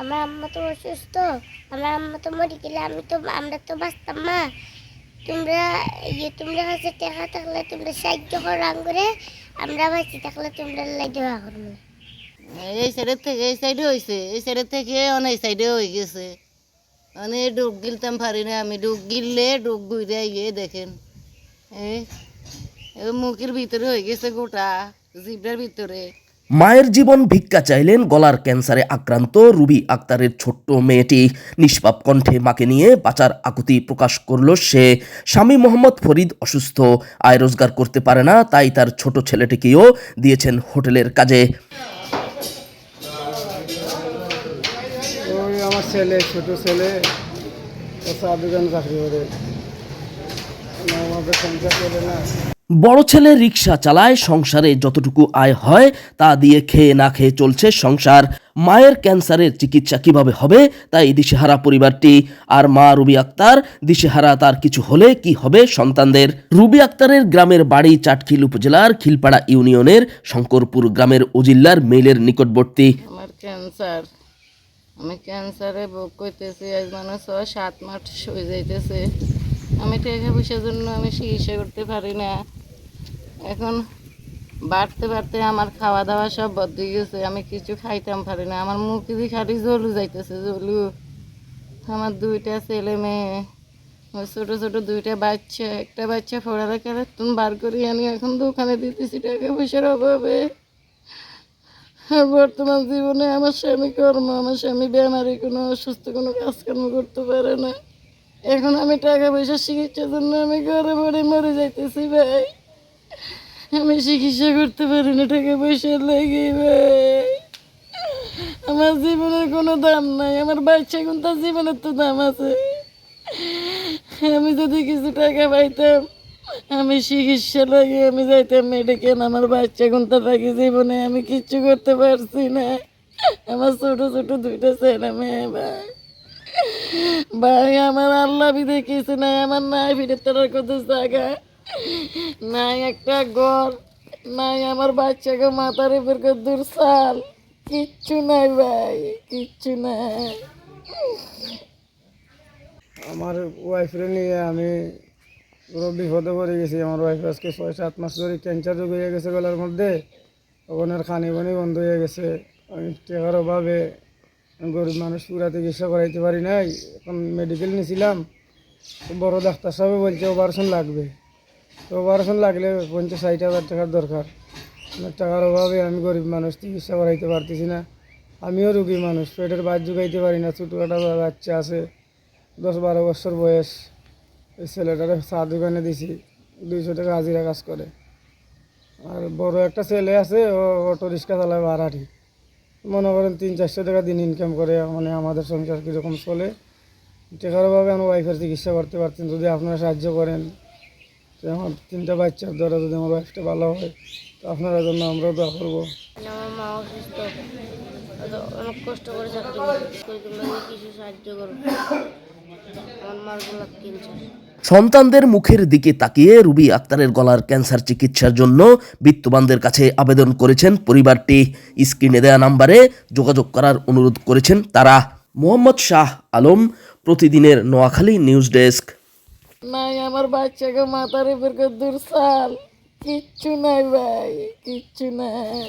আমার আম্মা তো অসুস্থ। আমার আম্মা তো মরে গেলে আমি তো আমরা তো বাঁচতাম না। তোমরা ইয়ে তোমরা কাছে টাকা থাকলে তোমরা সাহায্য করাং করে আমরা বাঁচি থাকলে তোমরা লাই দেওয়া করব এই সাইডের থেকে এই সাইডে হয়েছে এই সাইডের থেকে অনেক সাইডে হয়ে গেছে। মানে ডুব গিলতাম পারি না আমি। ডুব গিললে ডুব গুইরে ইয়ে দেখেন। এই মুখের ভিতরে হয়ে গেছে গোটা জিভটার ভিতরে। মায়ের জীবন ভিক্ষা চাইলেন গলার ক্যান্সারে আক্রান্ত রুবি আক্তারের ছোট্ট মেয়েটি। নিষ্পাপ কণ্ঠে মাকে নিয়ে বাঁচার আকুতি প্রকাশ করল সে। স্বামী মোহাম্মদ ফরিদ অসুস্থ আয় রোজগার করতে পারে না তাই তার ছোট ছেলেটিকেও দিয়েছেন হোটেলের কাজে। ছেলে ছোট ছেলে চাকরি করে। না, বড় ছেলে রিক্সা চালায়, সংসারে যতটুকু আয় হয় তা দিয়ে খেয়ে না খেয়ে চলছে সংসার। মায়ের ক্যান্সারের চিকিৎসা কীভাবে হবে? তাই দিশেহারা পরিবারটি আর মা রুবি আক্তার, দিশেহারা তার কিছু হলে কি হবে সন্তানদের? রুবি আক্তারের গ্রামের বাড়ি চাটখিল উপজেলার খিলপাড়া ইউনিয়নের শঙ্করপুর গ্রামের উজিল্লার মেলের নিকটবর্তী। ক্যান্সার। আমি ক্যান্সারে ভোগ করতেছি সাত মাস হয়ে যাইতেছে। আমি টাকা পয়সার জন্য আমি চিকিৎসা করতে পারি না। এখন বাড়তে বাড়তে আমার খাওয়া দাওয়া সব বদলে গেছে। আমি কিছু খাইতাম পারি না। আমার মুখে দিয়ে খালি জলু যাইতেছে জলু আমার দুইটা ছেলে মেয়ে ছোটো ছোটো দুইটা বাচ্চা, একটা বাচ্চা পড়ালেখার তুমি বার করি আনি। এখন দোকানে দিতেছি টাকা পয়সার অভাবে। বর্তমান জীবনে আমার স্বামী কর্ম, আমার স্বামী বেমারি, কোনো অসুস্থ, কোনো কাজকর্ম করতে পারে না। এখন আমি টাকা পয়সা চিকিৎসার জন্য আমি ঘরে বাড়ি মরে যাইতেছি ভাই। আমি চিকিৎসা করতে পারি না, টাকা পয়সা লেগে ভাই আমার জীবনের কোনো দাম নাই, আমার বাচ্চা কোন তার জীবনের তো দাম আছে। আমি যদি কিছু টাকা পাইতাম, আমি চিকিৎসা লাগে, আমি যাইতাম মেডিকেল আমার বাচ্চা কোনটা থাকি জীবনে, আমি কিচ্ছু করতে পারছি না। আমার ছোট ছোট দুইটা ছেলে মেয়ে, ভাই। ভাই, আমার আল্লাহ বিদে কিছু নাই আমার নাই ফিরে তার কত জায়গা নাই একটা ঘর, নাই আমার বাচ্চাকে মাথার উপর দূর সাল কিচ্ছু নাই ভাই, কিচ্ছু নাই। আমার ওয়াইফরে নিয়ে আমি পুরো বিপদে পড়ে গেছি। আমার ওয়াইফ আজকে ছয় সাত মাস ধরে ক্যান্সার রোগ হয়ে গেছে গলার মধ্যে। ওখানে খানি পানি বন্ধ হয়ে গেছে। আমি টেকার অভাবে গরিব মানুষ পুরা চিকিৎসা করাইতে পারি নাই। এখন মেডিকেল নিয়েছিলাম বড় ডাক্তার সাহেব বলছে অপারেশন লাগবে। অপারেশন লাগলে পঞ্চাশ ষাট হাজার টাকার দরকার। আমার টাকার অভাবে আমি গরিব মানুষ, চিকিৎসা করাইতে পারতেছি না। আমিও রুগী মানুষ, পেটের বাদ জুগাইতে পারি না। ছোটো একটা বাচ্চা আছে, দশ বারো বছর বয়স। এই ছেলেটারে চা দোকানে দিছি, দুইশো টাকা হাজিরা কাজ করে। আর বড় একটা ছেলে আছে, ও অটো রিক্সা চালায় ভাড়াটি মনে করেন তিন চারশো টাকা দিন ইনকাম করে মানে আমাদের সংসার কীরকম চলে। টাকার অভাবে আমার ওয়াইফের চিকিৎসা করতে পারতেন যদি আপনারা সাহায্য করেন তো আমার তিনটা বাচ্চার দ্বারা যদি আমার ওয়াইফটা ভালো হয় তো আপনারা জন্য আমরাও দোয়া করব। আমার মা অসুস্থ। অনেক কষ্ট করে চাকরি কিছু সাহায্য করো। আমার মার গোলাপ কিনছে সন্তানদের মুখের দিকে তাকিয়ে রুবি আক্তারের গলার ক্যান্সার চিকিৎসার জন্য বিত্তবানদের কাছে আবেদন করেছেন পরিবারটি। স্ক্রিনে দেয়া নাম্বারে যোগাযোগ করার অনুরোধ করেছেন তারা। মোহাম্মদ শাহ আলম প্রতিদিনের নোয়াখালী নিউজ ডেস্ক। নাই আমার বাচ্চাকে মাথার উপর দূর সাল কিচ্ছু নাই ভাই কিচ্ছু নাই।